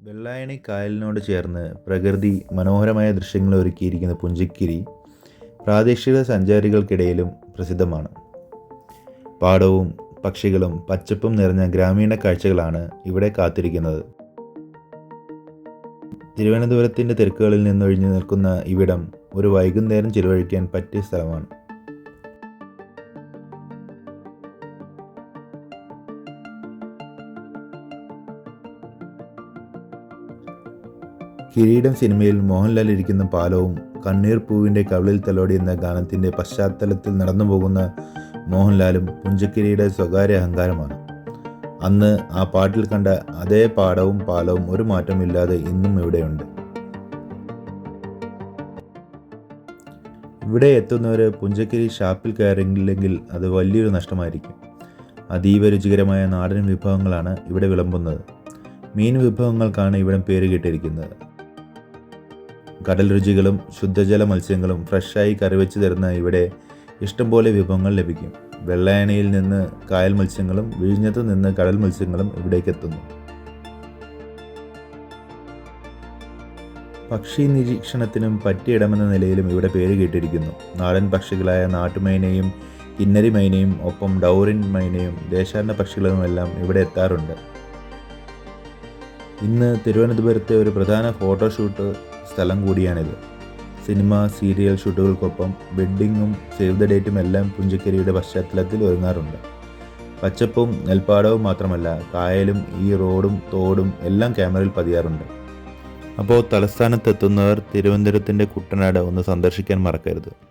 വെള്ളായണി കായലിനോട് ചേർന്ന് പ്രകൃതി മനോഹരമായ ദൃശ്യങ്ങൾ ഒരുക്കിയിരിക്കുന്ന പുഞ്ചിക്കിരി പ്രാദേശിക സഞ്ചാരികൾക്കിടയിലും പ്രസിദ്ധമാണ്. പാടവും പക്ഷികളും പച്ചപ്പും നിറഞ്ഞ ഗ്രാമീണ കാഴ്ചകളാണ് ഇവിടെ കാത്തിരിക്കുന്നത്. തിരുവനന്തപുരത്തിന്റെ തിരക്കുകളിൽ നിന്നൊഴിഞ്ഞു നിൽക്കുന്ന ഇവിടം ഒരു വൈകുന്നേരം ചിലവഴിക്കാൻ പറ്റിയ സ്ഥലമാണ്. കിരീടം സിനിമയിൽ മോഹൻലാൽ ഇരിക്കുന്ന പാലവും കണ്ണീർ പൂവിന്റെ കവിളിൽ തലോടി എന്ന ഗാനത്തിന്റെ പശ്ചാത്തലത്തിൽ നടന്നു പോകുന്ന മോഹൻലാലും പുഞ്ചക്കിരിയുടെ സ്വകാര്യ അഹങ്കാരമാണ്. അന്ന് ആ പാട്ടിൽ കണ്ട അതേ പാടവും പാലവും ഒരു മാറ്റമില്ലാതെ ഇന്നും ഇവിടെയുണ്ട്. ഇവിടെ എത്തുന്നവർ പുഞ്ചക്കിരി ഷാപ്പിൽ കയറിയില്ലെങ്കിൽ അത് വലിയൊരു നഷ്ടമായിരിക്കും. അതീവ രുചികരമായ നാടൻ വിഭവങ്ങളാണ് ഇവിടെ വിളമ്പുന്നത്. മീൻ വിഭവങ്ങൾക്കാണ് ഇവിടം പേര് കേട്ടിരിക്കുന്നത്. കടൽ രുചികളും ശുദ്ധജല മത്സ്യങ്ങളും ഫ്രഷായി കറിവെച്ച് തരുന്ന ഇവിടെ ഇഷ്ടംപോലെ വിഭവങ്ങൾ ലഭിക്കും. വെള്ളായണിയിൽ നിന്ന് കായൽ മത്സ്യങ്ങളും വിഴിഞ്ഞത്ത് നിന്ന് കടൽ മത്സ്യങ്ങളും ഇവിടേക്ക് എത്തുന്നു. പക്ഷി നിരീക്ഷണത്തിനും പറ്റിയിടമെന്ന നിലയിലും ഇവിടെ പേര് കേട്ടിരിക്കുന്നു. നാടൻ പക്ഷികളായ നാട്ടുമൈനയും കിന്നരി മൈനയും ഒപ്പം ഡൗറിൻ മൈനയും ദേശാടന പക്ഷികളുമെല്ലാം ഇവിടെ എത്താറുണ്ട്. ഇന്ന് തിരുവനന്തപുരത്തെ ഒരു പ്രധാന ഫോട്ടോഷൂട്ട് സ്ഥലം കൂടിയാണിത്. സിനിമ സീരിയൽ ഷൂട്ടുകൾക്കൊപ്പം വെഡ്ഡിങ്ങും സേവ് ദ ഡേറ്റും എല്ലാം പുഞ്ചക്കരിയുടെ പശ്ചാത്തലത്തിൽ ഒരുങ്ങാറുണ്ട്. പച്ചപ്പും നെൽപ്പാടവും മാത്രമല്ല കായലും ഈ റോഡും തോടും എല്ലാം ക്യാമറയിൽ പതിയാറുണ്ട്. അപ്പോൾ തലസ്ഥാനത്തെത്തുന്നവർ തിരുവനന്തപുരത്തിന്റെ കുട്ടനാട് ഒന്ന് സന്ദർശിക്കാൻ മറക്കരുത്.